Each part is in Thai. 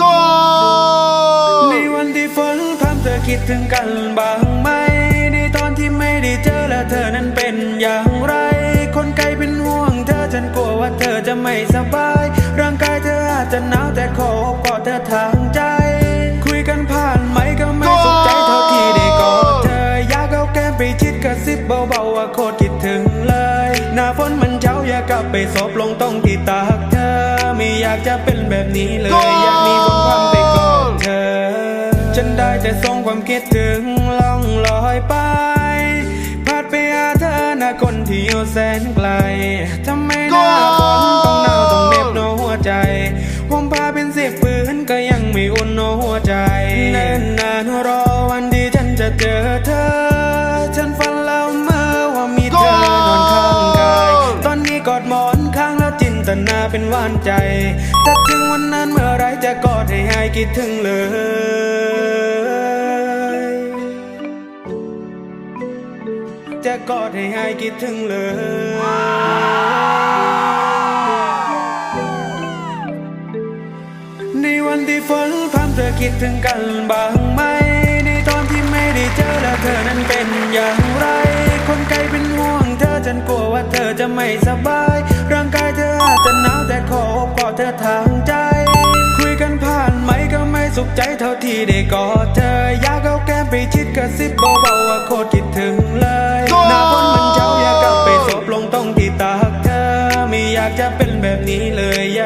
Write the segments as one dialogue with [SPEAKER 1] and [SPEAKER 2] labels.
[SPEAKER 1] go ในวันที่ฝนพรำเธอคิดถึงกันบ้างไหมในตอนที่ไม่ได้เจอและเธอนั้นเป็นอย่างไร คนไกลเป็นห่วงเธอฉันกลัวว่าเธอจะไม่สบาย ร่างกายเธออาจจะหนาวแต่ขอกอดเธอทางใจ คุยกันผ่านไหมก็ไม่สนใจเท่าที่ได้กอดเธออยากเอาแก้มไปชิดกระซิบเบาๆว่าโคตรคิดถึงเลยหน้าฝน กกลับไปศพลงตรงที่ตากเธอ ไม่อยากจะเป็นแบบนี้เลย อยากมีฝนพรำไปกอดเธอ ฉันได้แต่ส่งความคิดถึงล่องลอยไปพัดไปหาเธอนะคนที่อยู่แสนไกลทำไมหน้าฝนต้องหนาวต้องเหน็บโนหัวใจผมพาเป็นสิบปืนก็ยังไม่อุ่นโนหัวใจเนิ่นนานรอวันที่ฉันจะเจอเธอ ฉันฝัน ใจ ถ้าถึงวันนั้นเมื่อไรจะกอดให้หายคิดถึงเลยจะกอดให้หายคิดถึงเลยในวันที่ฝนพรำเธอคิดถึงกันบ้างไหม ในตอนที่ไม่ได้เจอและเธอนั้นเป็นอย่างไร ฉันกลัวว่าเธอจะไม่สบาย ร่างกายเธออาจจะหนาวแต่ขออบกอดเธอทางใจ คุยกันผ่านไหมก็ไม่สุขใจเท่าที่ได้กอดเธอ อยากเอาแก้มไปชิดกระซิบเบาๆว่าโคตร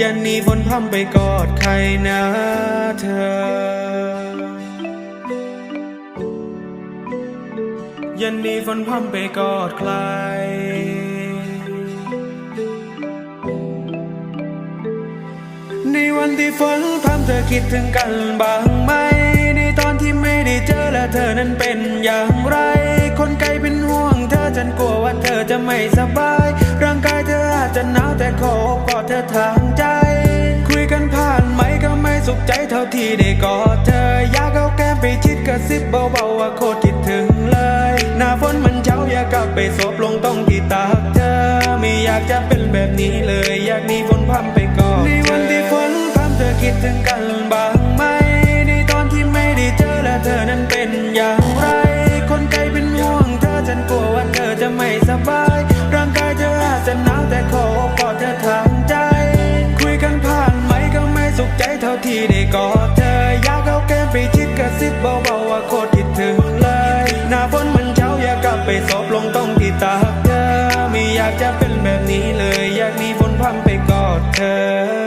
[SPEAKER 1] ยันนี้ฝนพรำไปกอดใครนะเธอ ยันนี้ฝนพรำไปกอดใคร ในวันที่ฝนพรำเธอคิดถึงกันบ้างไหม ในตอนที่ไม่ได้เจอและเธอนั้นเป็นอย่างไร คนไกลเป็นห่วงเธอฉันกลัวว่าเธอจะไม่สบาย แต่ขอกอดเธอทางใจ คุยกันผ่านไหมก็ไม่สุขใจเท่าที่ได้กอดเธอ อยากเอาแก้มไปชิดกระซิบเบาๆว่าโคตรคิดถึงเลย หน้าฝนมันเช้าอยากกลับไปสบลงตรงที่ตากเธอ ไม่อยากจะเป็นแบบนี้เลย อยากมีฝนพัมไปก่อนในวันที่ฝนพัมเธอคิดถึงกันบ้าง อยากจะเป็นแบบนี้เลย อยากมีฝนพรมไปกอดเธอ